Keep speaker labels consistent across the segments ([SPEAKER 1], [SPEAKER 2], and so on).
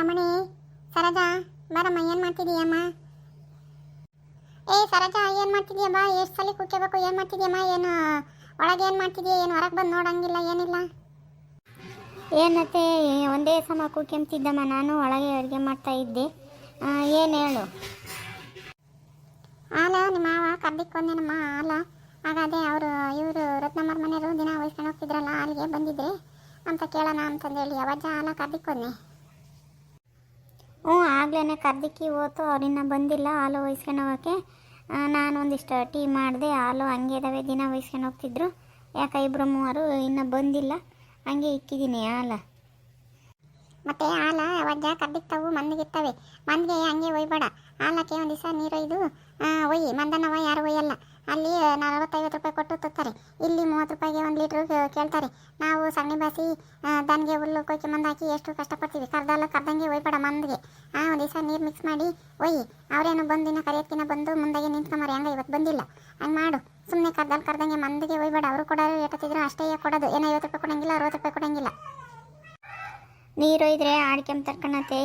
[SPEAKER 1] ಅಮ್ಮಣಿ ಸರಜಾ ಬರಮ್ಮ ಏನು ಮಾಡ್ತಿದೀಯಮ್ಮ ಏ ಸರಜಾ ಏನು ಮಾಡ್ತಿದೀಯ ಬಾ ಎಷ್ಟು ಸಲ ಕೂಕ್ಕೋಬೇಕು ಏನು ಮಾಡ್ತಿದ್ಯಮ್ಮ ಏನು ಒಳಗೆ ಏನು ಮಾಡ್ತಿದೀಯ ಏನು ಹೊರಗೆ ಬಂದು ನೋಡಂಗಿಲ್ಲ ಏನಿಲ್ಲ. ಏನತ್ತೆ ಒಂದೇ ಸಮ ಕುಕ್ಕೆಂತಿದ್ದಮ್ಮ ನಾನು ಒಳಗೆ ಅಡುಗೆ ಮಾಡ್ತಾ ಇದ್ದೆ. ಏನು ಹೇಳು? ಆಲ ನಿಮ್ಮ ಮಾವ ಕರ್ದಿಕ್ಕೊಂದೇನಮ್ಮ ಆಲ ಹಾಗಾದೆ ಅವರು ಇವರು ರತ್ನಮ್ಮರ ಮನೆಯವರು ದಿನ ವಹಿಸ್ಕೊಂಡು ಹೋಗ್ತಿದ್ರಲ್ಲ ಅಲ್ಲಿಗೆ ಬಂದಿದ್ರೆ ಅಂತ ಕೇಳೋಣ ಅಂತಂದೇಳಿ. ಅವಜ್ಜ ಆಲ ಕರ್ದಿಕ್ಕೊಂದೆ ಹ್ಞೂ ಆಗ್ಲೇ ಕರ್ದಿಕ್ಕಿ ಹೋತು, ಅವ್ರಿನ್ನ ಬಂದಿಲ್ಲ, ಹಾಲು ವಹಿಸ್ಕೊಂಡು ಹೋಗೋಕ್ಕೆ. ನಾನೊಂದಿಷ್ಟು ಟೀ ಮಾಡಿದೆ, ಹಾಲು ಹಂಗೆ ಇದಾವೆ, ದಿನ ವಹಿಸ್ಕೊಂಡು ಹೋಗ್ತಿದ್ರು. ಯಾಕೆ ಇಬ್ಬರು ಮೂವರು, ಇನ್ನೂ ಬಂದಿಲ್ಲ. ಹಂಗೆ ಇಕ್ಕಿದ್ದೀನಿ ಹಾಲ. ಮತ್ತೆ ಹಾಲ ವಜ್ಜ ಕರ್ದಿಕ್ತಾವು ಮಂದಿಗಿರ್ತವೆ ಮಂದಿಗೆ ಹಂಗೆ ಒಯ್ಬೇಡ. ಹಾಲಕ್ಕೆ ಒಂದು ದಿವಸ ನೀರು ಒಯ್ದು ಒಯ್ಯಿ. ಮಂದನವ ಯಾರು ಒಯ್ಯಲ್ಲ. ಅಲ್ಲಿ ನಲವತ್ತೈವತ್ತು ರೂಪಾಯಿ ಕೊಟ್ಟು ತುತ್ತಾರೆ ಇಲ್ಲಿ ಮೂವತ್ತು ರೂಪಾಯಿಗೆ ಒಂದು ಲೀಟ್ರು ಕೇಳ್ತಾರೆ. ನಾವು ಸಗಣಿ ಬಾಸಿ ದನಿಗೆ ಹುಲ್ಲು, ಕೊಯ್ಕೆ ಮಂದು ಹಾಕಿ ಎಷ್ಟು ಕಷ್ಟಪಡ್ತೀವಿ. ಕರ್ದಲ್ಲ, ಕರ್ದಂಗೆ ಒಯ್ಬೇಡ ಮಂದಿಗೆ. ಆ ಒಂದು ದಿವಸ ನೀರು ಮಿಕ್ಸ್ ಮಾಡಿ ಒಯ್ಯಿ ಅವರೇನು ಬಂದಿನ ಕರೆಯೋದ್ಕಿನ ಬಂದು ಮುಂದಾಗೆ ನಿಂತ್ಕೊಂಬಾರೆ ಹಂಗೆ ಇವತ್ತು ಬಂದಿಲ್ಲ. ಹಂಗೆ ಮಾಡು. ಸುಮ್ಮನೆ ಕರ್ದಲ್ಲಿ ಕರ್ದಂಗೆ ಮಂದಿಗೆ ಒಯ್ಬೇಡ ಅವರು ಕೊಡೋರು ಎಟ್ಟತ್ತಿದ್ರು ಅಷ್ಟೇ ಕೊಡೋದು. ಏನೋ ಐವತ್ತು ರೂಪಾಯಿ ಕೊಡಂಗಿಲ್ಲ, ಅರವತ್ತು ರೂಪಾಯಿ ಕೊಡಂಗಿಲ್ಲ. ನೀರು ಇದ್ರೆ ಆಡ್ಕೆಂಬ ತರ್ಕೊಳತ್ತೆ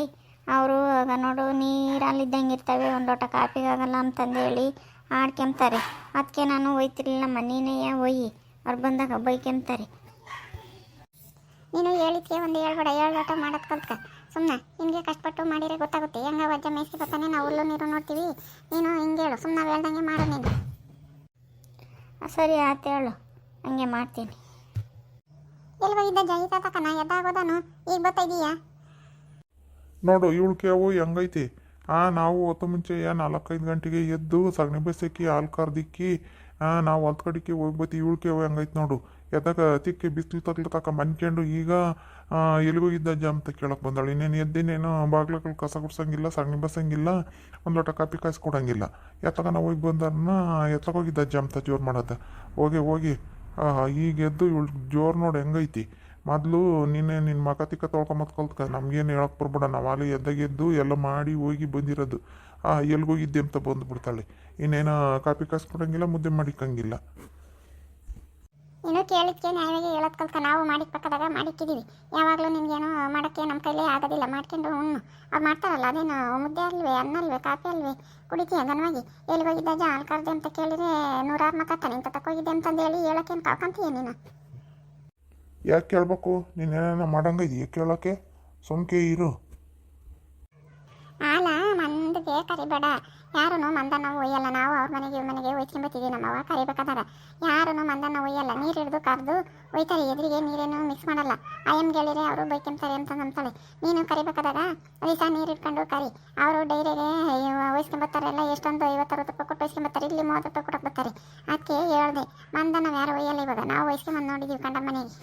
[SPEAKER 1] ಅವರು, ಆಗ ನೋಡು ನೀರಲ್ಲಿದ್ದಂಗೆ ಇರ್ತವೆ. ಒಂದು ಲೋಟ ಕಾಫಿಗಾಗಲ್ಲ ಅಂತಂದೇಳಿ ಆಡ್ಕೆಂಬ್ತಾರೆ. ಅದಕ್ಕೆ ನಾನು ಒಯ್ತಿರ್ಲಿಲ್ಲ ಮನೇನೆಯ ಒಯ್ಯಿ ಅವ್ರು ಬಂದಾಗ ಬೈಕೆಂಬ್ತಾರೆ ನೀನು ಹೇಳಿದ್ಕೆ ಒಂದು ಹೇಳ್ಬೇಡ ಏಳು ಲೋಟ ಮಾಡೋದು ಕಲ್ತ್ಕ. ಸುಮ್ಮನೆ ಹಿಂಗೆ ಕಷ್ಟಪಟ್ಟು ಮಾಡಿದ್ರೆ ಗೊತ್ತಾಗುತ್ತೆ. ಹೆಂಗ ವಜ್ಜ ಮೇಯಿಸಿ ಬರ್ತಾನೆ, ನಾವು ಹುಲ್ಲು ನೀರು ನೋಡ್ತೀವಿ. ನೀನು ಹಿಂಗೆ ಹೇಳು ಸುಮ್ಮನೆ ಹೇಳ್ದಂಗೆ ಮಾಡು ನೀನು. ಸರಿ ಆಯ್ತು ಹೇಳು, ಹಂಗೆ ಮಾಡ್ತೀನಿ. ಎಲ್ಲಿ ಹೋಗಿದ್ದ ತಕ್ಕ ನಾ ಎದ್ದಾಗೋದನು ಈಗ ಬರ್ತಾಯಿದೀಯಾ
[SPEAKER 2] ನೋಡು ಇವಳು ಕೇವು ಹೆಂಗೈತಿ? ನಾವು ಹೊತ್ತು ಮುಂಚೆ ನಾಲ್ಕೈದು ಗಂಟೆಗೆ ಎದ್ದು ಸಗಣಿ ಬಸ್ಸಕ್ಕಿ, ಹಾಲು ಕರ್ದಿಕ್ಕಿ ನಾವು ಹೊಲ್ದ ಕಡೆಗೆ ಹೋಗ್ಬತ್ತಿ ಹೋಗಿ ಹೆಂಗೈತಿ ನೋಡು. ಎದ್ದಾಗ ತಿಕ್ಕಿ ಬಿಸಿಲು ತಗ್ಲತಕ್ಕ ಮನ್ಕೊಂಡು ಈಗ ಎಲ್ಲಿಗೂ ಇದ್ದ ಅಂತ ಕೇಳಕ್ಕೆ ಬಂದಾಳು. ಇನ್ನೇನು ಎದ್ದಿನೇನು ಬಾಗ್ಲಗಳು ಕಸ ಗುಡ್ಸಂಗಿಲ್ಲ, ಸಗಣಿ ಬಸ್ಸಂಗಿಲ್ಲ, ಒಂದು ಲೋಟ ಕಾಪಿ ಕಾಯಿಸಿ ಎತ್ತಗ ನಾವು ಹೋಗಿ ಬಂದಾರನ್ನ ಎತ್ತಕೋಗಿದ್ದ ಅಜ್ಜ ಅಂತ ಜೋರು ಮಾಡೋದು. ಹೋಗಿ ಹೋಗಿ ಈಗ ಎದ್ದು ಇವಳು ಜೋರು ನೋಡು ಹೆಂಗೈತಿ. ಮೊದಲು ನೀನೆ ನಿನ್ನ ಮಕ ತಿಕ್ಕ ತೊಳ್ಕೊಂಬತ್ ಕಲ್ತ್ಕ. ನಮ್ಗೇನು ಹೇಳಕ್ ಬರ್ಬೇಡ. ನಾವು ಅಲ್ಲಿ ಎದ್ದಾಗ ಎದ್ದು ಎಲ್ಲ ಮಾಡಿ ಹೋಗಿ ಬಂದಿರೋದು. ಆ ಎಲ್ಗೋಗಿದ್ದೆ ಅಂತ ಬಂದ್ಬಿಡ್ತಾಳೆ. ಇನ್ನೇನು ಕಾಪಿ ಕಾಸು ಕೊಡಂಗಿಲ್ಲ, ಮುದ್ದೆ ಮಾಡಿಕ್ಕಂಗಿಲ್ಲ.
[SPEAKER 1] ಇನ್ನು ಕೇಳಿದ್ಕೆ ನ್ಯಾಯವಾಗಿ ಹೇಳೋದು ಕಲ್ತ ನಾವು ಮಾಡಿದ ಪಕ್ಕದಾಗ ಮಾಡಿಕ್ಕಿದ್ದೀವಿ ಯಾವಾಗಲೂ ನಿಮ್ಗೇನು ಮಾಡೋಕ್ಕೆ ನಮ್ಮ ಕೈಲೇ ಆಗೋದಿಲ್ಲ. ಮಾಡ್ಕೊಂಡು ಉಣ್ಣು ಅವ್ರು ಮಾಡ್ತಾರಲ್ಲ, ಅದೇನು ಮುದ್ದೆ ಅಲ್ವೇ, ಅನ್ನ ಅಲ್ವೇ, ಕಾಫಿ ಅಲ್ವೇ? ಕುಡಿತೀಯ ಘನವಾಗಿ? ಎಲ್ಲಿಗೋಗಿದ್ದಾಗ ಹಾಲು ಕರ್ದೆ ಅಂತ ಕೇಳಿದ್ರೆ ನೂರಾರು ಮಾತಾಡ್ತಾನೆ ಇಂಥ ತಕ್ಕೋಗಿದ್ದೆ ಅಂತಂದೇಳಿ ಹೇಳೋಕ್ಕೇನು ಕಾಕಂತೀಯ ನೀನು?
[SPEAKER 2] ಯಾಕೆ ಕೇಳ್ಬೇಕು? ನೀನೇನ ಮಾಡಂಗೈತಿ ಕೇಳೋಕ್ಕೆ ಸುಮ್ಕೆ ಇರು.
[SPEAKER 1] ಆಲ ಮಂದಿಗೆ ಕರಿಬೇಡ. ಯಾರೂ ಮಂದನ್ನ ಒಯ್ಯಲ್ಲ. ನಾವು ಅವ್ರ ಮನೆಗೆ, ಇವ್ರ ಮನೆಗೆ ಒಯ್ಕೊಂಬತ್ತಿದ್ದೀವಿ ನಮ್ಮವ ಕರಿಬೇಕಾದಾಗ ಯಾರೂ ಮಂದನ್ನ ಒಯ್ಯಲ್ಲ. ನೀರು ಹಿಡಿದು ಕರೆದು ಒಯ್ತಾರೆ. ಎದುರಿಗೆ ನೀರೇನು ಮಿಕ್ಸ್ ಮಾಡಲ್ಲ. ಆಯಮ್ ಗೆಳೆಯರೆ ಅವರು ಬೈಕೊಂತಾರೆ ಅಂತ ಅಂತಾಳೆ ನೀನು ಕರಿಬೇಕಾದಾಗ ದಿವಸ ನೀರು ಇಟ್ಕೊಂಡು ಕರಿ. ಅವರು ಡೈರಿಗೆ ಒಯ್ಸ್ಕೊಂಬರ್ತಾರಲ್ಲ ಎಷ್ಟೊಂದು ಐವತ್ತು ಅರವತ್ತು ರೂಪಾಯಿ ಕೊಟ್ಟು ಒಯ್ಸ್ಕೊಂಬತ್ತಾರೆ ಇಲ್ಲಿ ಮೂವತ್ತು ರೂಪಾಯಿ ಕೊಟ್ಟು ಬರ್ತಾರೆ. ಅದಕ್ಕೆ ಹೇಳ್ದೆ, ಮಂದನ ಯಾರು ಒಯ್ಯಲ್ಲ ಇವಾಗ? ನಾವು ಒಯ್ಸ್ಕೊಂಬಂದು ನೋಡಿದ್ದೀವಿ ಕಂಡ ಮನೆಗೆ.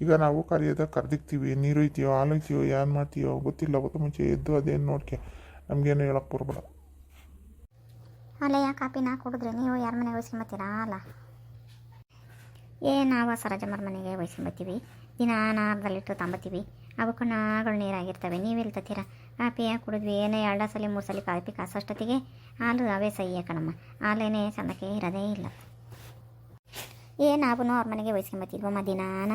[SPEAKER 2] ಈಗ ನಾವು ಕರೆಯೋದ ಕರೆದಿಕ್ತೀವಿ ನೀರು ಐತಿಯೋ ಹಾಲು ಐತಿಯೋ ಏನು ಮಾಡ್ತೀಯೋ ಗೊತ್ತಿಲ್ಲ ಗೊತ್ತ ಮುಂಚೆ ಎದ್ದು ಅದೇನು ನೋಡ್ಕೆ, ನಮಗೇನು ಹೇಳಕ್ಕೆ ಬರ್ಬೇಡ.
[SPEAKER 1] ಕಾಪಿ ನಾ ಕುಡಿದ್ರೆ ನೀವು ಯಾರ ಮನೆಗೆ ಒಯ್ಸ್ಕೊಂಬತ್ತೀರಾ ಅಲ್ಲ? ಏ, ನಾವು ಸರಜಮ್ಮರ ಮನೆಗೆ ಒಯ್ಸ್ಕೊಂಬತ್ತೀವಿ ದಿನ ನಾರ್ದಲ್ಲಿಟ್ಟು ತಂಬತ್ತೀವಿ. ಅವಕ್ಕೂ ನಾಗಳು ನೀರಾಗಿರ್ತವೆ ನೀವೆಲ್ಲಿ ಕಾಪಿ ಯಾಕೆ ಕುಡಿದ್ವಿ, ಏನೇ ಎರಡು ಸಲ, ಮೂರು ಸಲ ಕಾಪಿ ಕಾಸೋಷ್ಟೊತ್ತಿಗೆ ಹಾಲು ಅವೇ ಸಹಿ ಕಣಮ್ಮ. ಹಾಲೇನೇ ಚಂದಕ್ಕೆ ಇರೋದೇ ಇಲ್ಲ. ಏ ನಾವು ಅವ್ರ ಮನೆಗೆ ಒಯ್ಸ್ಕೊಂಬತ್ತಿದ್ವಮ್ಮ ದಿನಾನ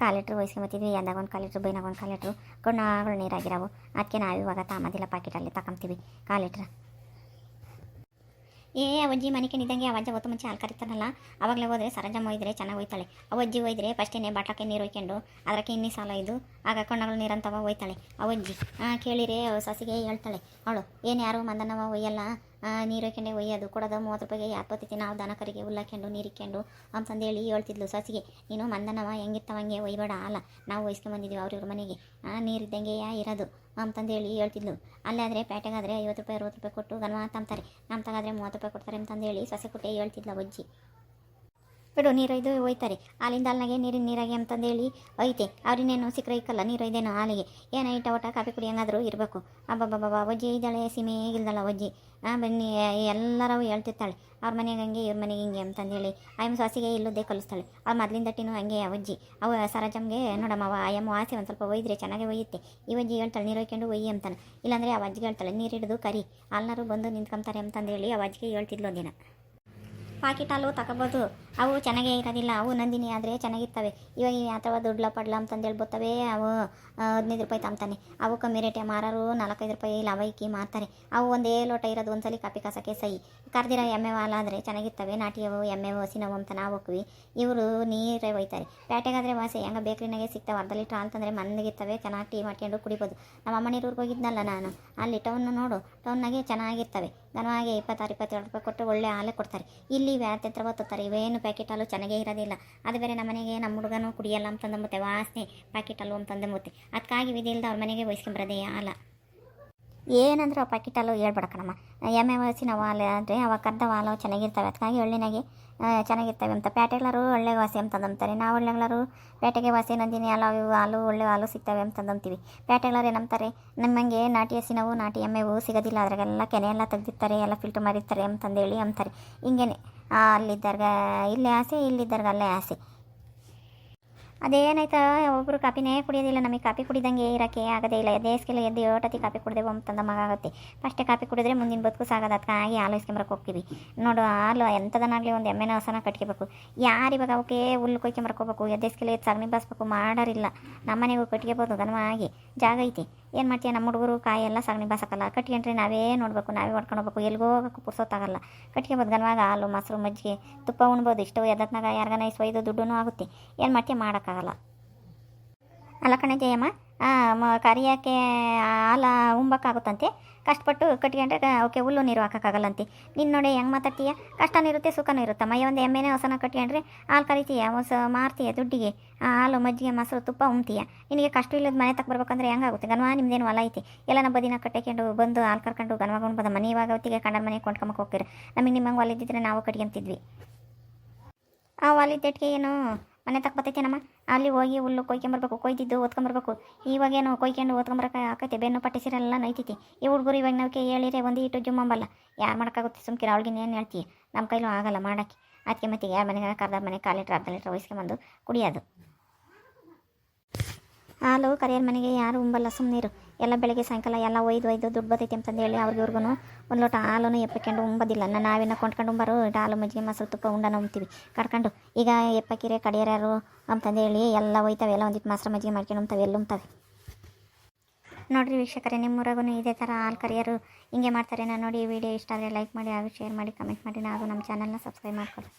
[SPEAKER 1] ಕಾಲು ಲೀಟ್ರ್ ಒಯ್ಸ್ಕೊಂಬತ್ತಿದ್ವಿ ಎಂದಾಗ ಒಂದು ಕಾಲಿಟ್ರು ಲೀಟ್ರ್, ಬೈನಾಗ ಒಂದು ಕಾಲು ಲೀಟ್ರ್. ಕೊಣ್ಣಾಗಳು ನೀರಾಗಿರವು. ಅದಕ್ಕೆ ನಾವು ಇವಾಗ ತಾಮದಿಲ್ಲ ಪಾಕೆಟಲ್ಲಿ ತಗೊಂತೀವಿ ಕಾಲು ಲೀಟ್ರ್. ಏ, ಅವಜ್ಜಿ ಮನೆ ಇದ್ದಂಗೆ ಅವಜ್ಜ ಹೊತ್ತು ಮುಂಚೆ ಹಾಲು ಕರಿತಾರಲ್ಲ ಅವಾಗಲೇ ಹೋದರೆ ಸರಂಜಮ್ಮ ಒಯ್ದ್ರೆ ಚೆನ್ನಾಗಿ ಒಯ್ತಾಳೆ. ಅವಜ್ಜಿ ಒಯ್ದ್ರೆ ಫಸ್ಟೇನೆ ಬಾಟಕ್ಕೆ ನೀರು ಒಯ್ಕೊಂಡು ಅದಕ್ಕೆ ಇನ್ನಿ ಸಾಲ ಇದು ಆಗ ಕೊಂಡಗಳು ನೀರಂತವ ಒಯ್ತಾಳೆ. ಅವಜ್ಜಿ ಹಾಂ ಕೇಳಿರೆ ಸಸಿಗೆ ಹೇಳ್ತಾಳೆ, ಅವಳು, ಏನು ಯಾರು ಮಂದನವ ಒಯ್ಯಲ್ಲ? ಆ, ನೀರು ಒಯ್ಕೊಂಡೆ ಒಯ್ಯೋದು ಕೊಡೋದು ಮೂವತ್ತು ರೂಪಾಯಿಗೆ ಯಾತ್ಪತ್ತಿ ನಾವು ದನ ಕರಿಗೆ ಹುಲ್ಲಾಕೊಂಡು ನೀರಿಕ್ಕೊಂಡು ಅಂತಂದೇಳಿ ಹೇಳ್ತಿದ್ಲು ಸಸಿಗೆ. ನೀನು ಮಂದನವ ಹೆಂಗಿರ್ತವಂಗೆ ಒಯ್ಬೇಡ ಅಲ್ಲ ನಾವು ಒಯ್ಸ್ಕೊಂಬಂದಿದ್ದೀವಿ ಅವ್ರ ಇವ್ರ ಮನೆಗೆ. ನೀರಿದ್ದಂಗೆ ಯಾ ಇರೋದು ಅಂತಂದೇಳಿ ಹೇಳ್ತಿದ್ಲು. ಅಲ್ಲಾದರೆ ಪೇಟೆಗಾದರೆ ಐವತ್ತು ರೂಪಾಯಿ ಅರವತ್ತು ರೂಪಾಯಿ ಕೊಟ್ಟು ಗನ್ವಾ ತಂತಾರೆ ನಮ್ಮ ತಗಾದ್ರೆ ಮೂವತ್ತು ರೂಪಾಯಿ ಕೊಡ್ತಾರೆ ಅಂತಂದೇಳಿ ಸೊಸೆ ಕೊಟ್ಟೆ ಹೇಳ್ತಿದ್ಲು ಅಜ್ಜಿ ಬಿಡು ನೀರು ಇದು ಒಯ್ತಾರೆ ಹಾಲಿಂದ ಹಾಲ್ನಾಗೆ, ನೀರಿನ ನೀರಾಗೆ ಅಂತಂದೇಳಿ ಒಯ್ತೆ. ಅವ್ರಿನ್ನೇನು ಸಿಕ್ಕರೆ ಇಕ್ಕಲ್ಲ ನೀರು ಒಯ್ದೇನೋ ಹಾಲಿಗೆ. ಏನೋ ಇಟ್ಟ ಒಟ್ಟ ಕಾಫಿ ಕುಡಿ ಏನಾದರೂ ಇರಬೇಕು. ಅಬ್ಬಬ್ಬಬ್ಬ ಒಜ್ಜಿ ಇದ್ದಾಳೆ, ಸೀಮೆ ಇಲ್ದಲ್ಲ ಒಜ್ಜಿ. ಆ ಬನ್ನಿ ಎಲ್ಲರೂ ಹೇಳ್ತಿರ್ತಾಳೆ. ಅವ್ರ ಮನೆಗೆ ಹಂಗೆ, ಇವ್ರ ಮನೆಗೆ ಹಿಂಗೆ ಅಂತಂದೇಳಿ ಆಯಮ್ ಸಾಸಿಗೆ ಇಲ್ಲದೇ ಕಲಿಸ್ತಾಳೆ. ಅವ್ರ ಮೊದಲಿಂದ ಟಿನೂ ಹಂಗೆ ಅವಜ್ಜಿ ಅವ ಸರಜಮ್ಗೆ ನೋಡಮ್ಮ ಅವ ಆಯಮ್ಮ ಆಸೆ ಒಂದು ಸ್ವಲ್ಪ ಒಯ್ದ್ರೆ ಚೆನ್ನಾಗಿ ಒಯ್ಯುತ್ತೆ. ಈ ಅಜ್ಜಿ ಹೇಳ್ತಾಳೆ ನೀರು ಒಯ್ಕೊಂಡು ಒಯ್ಯಿ ಅಂತಾನೆ. ಇಲ್ಲಾಂದರೆ ಆ ಅಜ್ಜಿಗೆ ಹೇಳ್ತಾಳೆ ನೀರು ಹಿಡಿದು ಕರಿ. ಅಲ್ನಾರು ಬಂದು ನಿಂತ್ಕೊಂತಾರೆ ಅಂತಂದೇಳಿ ಆ ಅಜ್ಜಿಗೆ ಹೇಳ್ತಿದ್ಲು ದಿನ
[SPEAKER 3] ಪಾಕಿಟ್ ಹಾಲು ತಗೋಬೋದು. ಅವು ಚೆನ್ನಾಗೇ ಇರೋದಿಲ್ಲ. ಅವು ನಂದಿನಿ ಆದರೆ ಚೆನ್ನಾಗಿರ್ತವೆ ಇವಾಗ ಅಥವಾ ದುಡ್ಲ ಪಡ್ಲ ಅಂತಂದೇಳಿ ಬರ್ತವೆ ಅವು ಹದಿನೈದು ರೂಪಾಯಿ ತಂತಾನೆ ಅವು ಕಮ್ಮಿ ರೇಟೆ ಮಾರೋರು ನಾಲ್ಕೈದು ರೂಪಾಯಿ ಲವೈಕಿ ಮಾರ್ತಾರೆ. ಅವು ಒಂದೇ ಲೋಟ ಇರೋದು. ಒಂದ್ಸಲಿ ಕಾಪಿ ಕಾಸಕ್ಕೆ ಸೈ ಕರ್ದಿರೋ ಎಮ್ಮೆ ಹಾಲು ಆದರೆ ಚೆನ್ನಾಗಿರ್ತವೆ ನಾಟಿಯವು, ಎಮ್ಮೆ ಹಸಿನವು ಅಂತ ನಾವು ಹೋಗ್ವಿ ಇವರು ನೀರೇ ಒಯ್ತಾರೆ. ಪೇಟೆಗಾದರೆ ವಾಸಿ, ಹೆಂಗೆ ಬೇಕ್ರಿನಾಗೆ ಸಿಗ್ತಾವೆ. ಅರ್ಧ ಲೀಟ್ರ್ ಹಾಲು ತಂದರೆ ಮನೆಗಿರ್ತವೆ ಚೆನ್ನಾಗಿ ಟೀ ಮಾಡ್ಕೊಂಡು ಕುಡಿಬೋದು. ನಮ್ಮ ಅಮ್ಮನ ಊರಿಗೆ ಹೋಗಿದ್ನಲ್ಲ ನಾನು. ಅಲ್ಲಿ ಟೌನ್ ನೋಡು. ಟೌನ್ನಾಗೆ ಚೆನ್ನಾಗಿರ್ತವೆ ಹಾಗೆ ಇಪ್ಪತ್ತಾರು ಇಪ್ಪತ್ತೆರಡು ರೂಪಾಯಿ ಕೊಟ್ಟು ಒಳ್ಳೆ ಹಾಲೇ ಕೊಡ್ತಾರೆ. ಇಲ್ಲಿ ವ್ಯಾತ್ಯಂತರ ಬರ್ತತಾರೆ ಇವೇನು ಪ್ಯಾಕೆಟ್ ಹಾಲು ಚೆನ್ನಾಗೇ ಇರೋದಿಲ್ಲ. ಅದು ಬೇರೆ ನಮ್ಮ ಮನೆಗೆ ನಮ್ಮ ಹುಡುಗನೂ ಕುಡಿಯಲ್ಲ ಅಂತಂದು ಮತ್ತೆ ವಾಸನೆ ಪ್ಯಾಕೆಟ್ ಹಾಲು ಅಂತಂದು ಮತ್ತೆ ಅದಕ್ಕಾಗಿ ವಿಧಿ ಇಲ್ಲದ ಅವ್ರ ಮನೆಗೆ ವಹಿಸ್ಕೊಂಬರೋದೇ ಹಾಲ ಏನಂದ್ರೆ ಆ ಪ್ಯಾಕೆಟ್ ಹಾಲು ಹೇಳ್ಬೇಡಕ್ಕಣಮ್ಮ ಎಮ್ಮೆ ಹಸಿನ ಹಾಲು ಅಂದರೆ ಅವಾಗ ಕದ್ದ ಹಾಲು ಚೆನ್ನಾಗಿರ್ತವೆ. ಅದಕ್ಕಾಗಿ ಹಳ್ಳಿನಾಗೆ ಆ, ಚೆನ್ನಾಗಿರ್ತವೆ ಅಂತ. ಪ್ಯಾಟೆಗಳರು ಒಳ್ಳೆ ವಾಸಿ ಅಂತಂದಂತಾರೆ ನಾವು ಒಳ್ಳೆಗಳರು ಪೇಟೆಗೆ ವಾಸಿ ನಂದಿನಿ ಹಾಲು ಅವು ಹಾಲು ಒಳ್ಳೆ ಹಾಲು ಸಿಗ್ತವೆ ಅಂತಂದಂತೀವಿ ಪೇಟೆಗಳರು ಏನಂತಾರೆ ನಮ್ಮಂಗೆ ನಾಟಿ ಹಸಿನವು ನಾಟಿ ಎಮ್ಮೆವು ಸಿಗೋದಿಲ್ಲ. ಅದ್ರಾಗೆಲ್ಲ ಕೆನೆ ಎಲ್ಲ ತೆಗ್ದಿರ್ತಾರೆ ಎಲ್ಲ ಫಿಲ್ಟರ್ ಮಾಡಿರ್ತಾರೆ ಅಂತಂದೇಳಿ ಅಂತಾರೆ ಹಿಂಗೇನೆ. ಅಲ್ಲಿದ್ದಾಗ ಇಲ್ಲೇ ಆಸೆ ಇಲ್ಲಿದ್ದಾರ್ಗ ಅಲ್ಲೇ ಆಸೆ. ಅದೇನಾಯ್ತಾ ಒಬ್ಬರು ಕಾಪಿನೇ ಕುಡಿಯೋದಿಲ್ಲ, ನಮಗೆ ಕಾಪಿ ಕುಡಿದಂಗೆ ಇರೋಕ್ಕೆ ಆಗೋದೇ ಇಲ್ಲ. ದೇಶಕ್ಕೆಲ್ಲ ಎದ್ದು ಏಟತಿ ಕಾಪಿ ಕುಡಿದೇವು ತಂದ ಮಗ ಆಗುತ್ತೆ. ಫಸ್ಟೇ ಕಾಪಿ ಕುಡಿದ್ರೆ ಮುಂದಿನ ಬದುಕು ಸಾಗೋದು, ಅದಕ್ಕಾಗಿ ಹಾಲು ಇಸ್ಕೊಂಬರಕ್ಕೆ ಹೋಗ್ತೀವಿ. ನೋಡು ಹಾಲು ಎಂಥದನ್ನಾಗಲಿ ಒಂದು ಎಮ್ಮೆನ ಹೊಸನ ಕಟ್ಕೋಬೇಕು. ಯಾರು ಇವಾಗ ಅವಕ್ಕೆ ಹುಲ್ಲು ಕೊಯ್ಕೊಂಬರಕ್ಕೆ ಹೋಗ್ಬೇಕು? ಎದ್ದೇಸ್ಕೆಲ್ಲ ಎದ್ದು ಸಗಣಿ ಬಾಸ್ಬೇಕು, ಮಾಡೋರಿಲ್ಲ. ನಮ್ಮನೆಗೂ ಕಟ್ಕೋಬೋದು ಗನವಾಗಿ ಜಾಗ ಐತಿ. ಏನು ಮಾಡ್ತೀಯ ನಮ್ಮ ಹುಡುಗರು ಕಾಯೆಲ್ಲ ಸಗಣಿ ಬಾಸಕ್ಕಲ್ಲ ಕಟ್ಕೊಂಡ್ರೆ ನಾವೇ ನೋಡಬೇಕು, ನಾವೇ ಹೊಡ್ಕೊಂಡು ಹೋಗ್ಬೇಕು. ಎಲ್ಲಿಗೋ ಪುರ್ಸೋತ್ತಾಗಲ್ಲ ಕಟ್ಕೊಬೋದು ಗನ್ವಾಗ ಹಾಲು, ಮೊಸರು, ಮಜ್ಜಿಗೆ, ತುಪ್ಪ ಉಣ್ಬೋದು. ಇಷ್ಟು ಎದತ್ನಾಗ ಯಾರಿಗಾನ ಒಯ್ದು ದುಡ್ಡು ಆಗುತ್ತೆ. ಏನು ಮಾಡ್ತೀಯ ಮಾಡೋಕ್ಕಾಗಲ್ಲ. ಅಲ್ಲ ಕಣೆ ಜಯಮ್ಮ ಕರಿಯೋಕ್ಕೆ ಹಾಲ ಉಂಬಕ್ಕಾಗುತ್ತಂತೆ? ಕಷ್ಟಪಟ್ಟು ಕಟ್ಕೊಂಡ್ರೆ ಓಕೆ, ಹುಲ್ಲು ನೀರು ಹಾಕೋಕ್ಕಾಗಲ್ಲಂತೆ. ನೀನು ನೋಡಿ ಹೆಂಗೆ ಮಾತಾಡ್ತೀಯ? ಕಷ್ಟನೂ ಇರುತ್ತೆ ಸುಖನೂ ಇರುತ್ತಮ್ಮ ಮೈ ಒಂದು ಎಮ್ಮೆನೇ ಹೊಸನ ಕಟ್ಕೊಂಡ್ರೆ ಹಾಲು ಕರಿತೀಯ, ಹೊಸ ಮಾರ್ತೀಯ ದುಡ್ಡಿಗೆ? ಹಾಲು, ಮಜ್ಜಿಗೆ, ಮೊಸರು, ತುಪ್ಪ ಉಣ್ತೀಯ? ನಿನಗೆ ಕಷ್ಟ ಇಲ್ಲದ ಮನೆ ತಕ್ಕ ಬರ್ಬೇಕಂದ್ರೆ ಹೆಂಗಾಗುತ್ತೆ? ಗನ್ವಾ ನಿಮ್ದೇನು ಹೊಲ ಐತಿ? ಎಲ್ಲ ನಮ್ಮ ಬದಿನ ಕಟ್ಟಿಕೊಂಡು ಬಂದು ಹಾಲು ಕರ್ಕೊಂಡು ಗನ್ವಾಗೊಂಡು ಬಂದ ಮನೆ ಇವಾಗ ಹೊತ್ತಿಗೆ ಕಂಡರ ಮನೆ ಕೊಂಡ್ಕೊಂಬಕ್ಕೆ ಹೋಗ್ತೀರ. ನಮಗೆ ನಿಮ್ಮಂಗೆ ಹೊಲ ಇದ್ದಿದ್ರೆ ನಾವು ಕಟ್ಕೊಂತಿದ್ವಿ ಆ ಹೊಲಿದ್ದೆಟ್ಗೆ ಏನು? ಮನೆ ತಕ್ಕ ಬರ್ತೈತೆ ನಮ್ಮ ಅಲ್ಲಿ ಹೋಗಿ ಹುಲ್ಲು ಕೊಯ್ಕೊಂಬರ್ಬೇಕು, ಕೊಯ್ದಿದ್ದು ಓದ್ಕೊಂಬರ್ಬೇಕು ಇವಾಗೇನು ಕೊಯ್ಕೊಂಡು ಓದ್ಕೊಂಬರಕ್ಕೆ ಆಕೈತೆ, ಬೆನ್ನು ಪಟ್ಟಿಸಿರೆಲ್ಲ ನೈತೈತಿ ಈ ಹುಡುಗರು ಇವಾಗ ನಾವು ಹೇಳಿರೇ, ಒಂದು ಇಟ್ಟು ಜುಮ್ಮಂಬಲ್ಲ ಯಾರು ಮಾಡೋಕ್ಕಾಗುತ್ತೆ? ಸುಮ್ಕಿರ ಅವಳಿಗೆ ಏನು ಹೇಳ್ತೀಯ ನಮ್ಮ ಕೈಲೂ ಆಗಲ್ಲ ಮಾಡೋಕ್ಕೆ. ಅದಕ್ಕೆ ಮತ್ತೆ ಯಾರ ಮನೆಗೆ ಕರ್ದ ಮನೆ ಕಾಲು ಲೀಟ್ರ್, ಅರ್ಧ ಲೀಟ್ರ್ ವಹಿಸ್ಕೊಂಬಂದು ಕುಡಿಯೋದು. ಹಾಲು ಕರಿಯರ್ ಮನೆಗೆ ಯಾರು ಉಂಬಲ್ಲ ಸುಮ್ಮನಿರು ಎಲ್ಲ ಬೆಳಗ್ಗೆ ಸಾಯಂಕಾಲ ಎಲ್ಲ ಒಯ್ದು ಒಯ್ದು ದುಡ್ಡು ಬರ್ತೈತೆ ಅಂತಂದು ಹೇಳಿ ಅವ್ರಿಗಿವ್ರಿಗೂ ಒಂದು ಲೋಟ ಹಾಲನ್ನು ಎಪ್ಪಕೊಂಡು ಉಂಬೋದಿಲ್ಲ. ನಾನು ನಾವೇನ ಕೊಂಡ್ಕೊಂಡು ಬರು ಹಾಲು ಮಜ್ಜಿಗೆ, ಮೊಸರು, ತುಪ್ಪ, ಉಂಡನ ಉಂಬ್ತೀವಿ. ಕಡ್ಕೊಂಡು ಈಗ ಎಪ್ಪಕ್ಕಿರೆ ಕಡಿಯರ್ಯಾರು ಅಂತಂದು ಹೇಳಿ ಎಲ್ಲ ಒಯ್ತಾವೆ, ಎಲ್ಲ ಒಂದಿಟ್ಟು ಮೊಸರು ಮಜ್ಜಿಗೆ ಮಾಡ್ಕೊಂಡು ಉಂಬ್ತವೆ, ಎಲ್ಲ ಉಂಬ್ತವೆ. ನೋಡಿರಿ ವೀಕ್ಷಕರೇ ನಿಮ್ಮೂರಾಗೂ ಇದೇ ಥರ ಹಾಲು ಕರಿಯರು ಹಿಂಗೆ ಮಾಡ್ತಾರೆ. ನಾನು ನೋಡಿ ಈ ವಿಡಿಯೋ ಇಷ್ಟ ಆದರೆ ಲೈಕ್ ಮಾಡಿ, ಹಾಗೂ ಶೇರ್ ಮಾಡಿ ಕಮೆಂಟ್ ಮಾಡಿ. ನಾನು ನಮ್ಮ ಚಾನಲ್ನ ಸಬ್ಸ್ಕ್ರೈಬ್ ಮಾಡ್ಕೊಳ್ಳಿ.